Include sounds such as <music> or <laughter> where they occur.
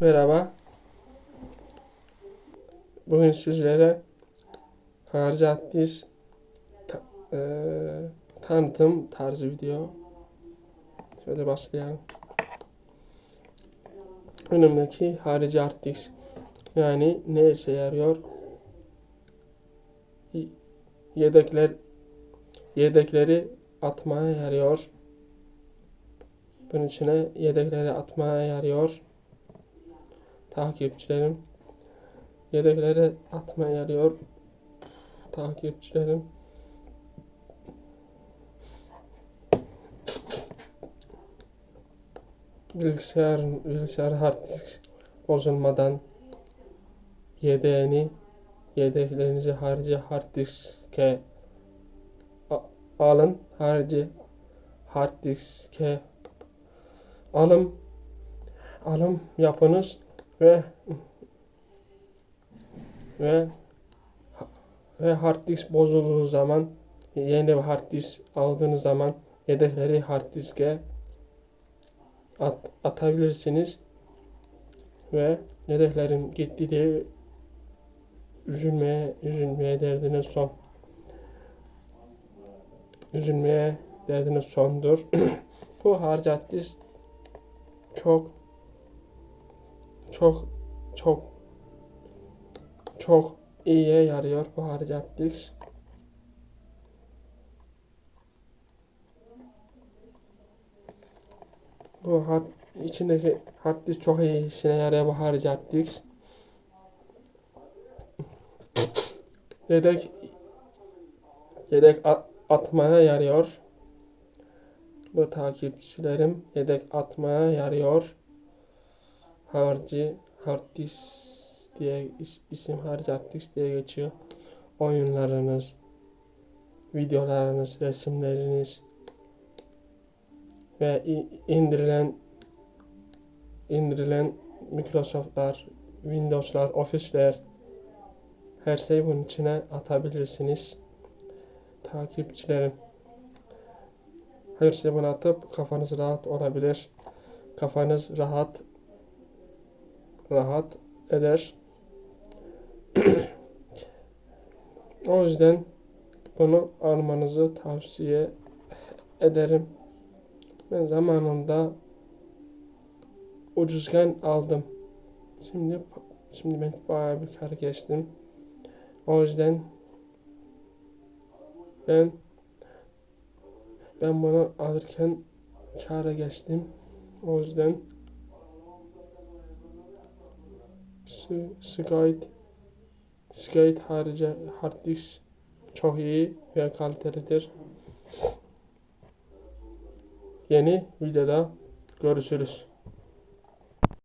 Merhaba. Bugün sizlere harici artist ta- eee, tanıtım tarzı video. Şöyle başlayalım. Önümdeki harici artist yani ne işe yarıyor? Yedekler yedekleri atmaya yarıyor. Bunun içine yedekleri atmaya yarıyor. Takipçilerim yedekleri atmaya yarıyor. Takipçilerim. Bilgisayar bilgisayar hard bozulmadan yedeğini yedeklerinizi harici hard diske alın. Harici hard diske alım alım yapınız ve ve ve hard disk bozulduğu zaman yeni bir hard disk aldığınız zaman yedekleri hard diske at, atabilirsiniz ve yedeklerim gitti diye üzülmeye üzülmeye derdiniz son üzülmeye derdiniz sondur. <clears throat> Bu disk çok çok çok çok iyiye yarıyor bu disk. Bu hard, içindeki hard disk çok iyi işine yarıyor bu disk. Yedek yedek atmaya yarıyor. Bu takipçilerim yedek atmaya yarıyor. Harcı hard disk diye is- isim harcı hard disk diye geçiyor. Oyunlarınız, videolarınız, resimleriniz ve indirilen indirilen Microsoft'lar, Windows'lar, Office'ler her şeyi bunun içine atabilirsiniz. Takipçilerim. Her şeyi buna atıp kafanız rahat olabilir. Kafanız rahat rahat eder. o yüzden bunu almanızı tavsiye ederim. Ben zamanında ucuzken aldım. Şimdi şimdi ben bayağı bir kar geçtim. O yüzden ben ben bunu alırken kâra geçtim. O yüzden Skate Skate harici hard çok iyi ve kalitelidir. Yeni videoda görüşürüz.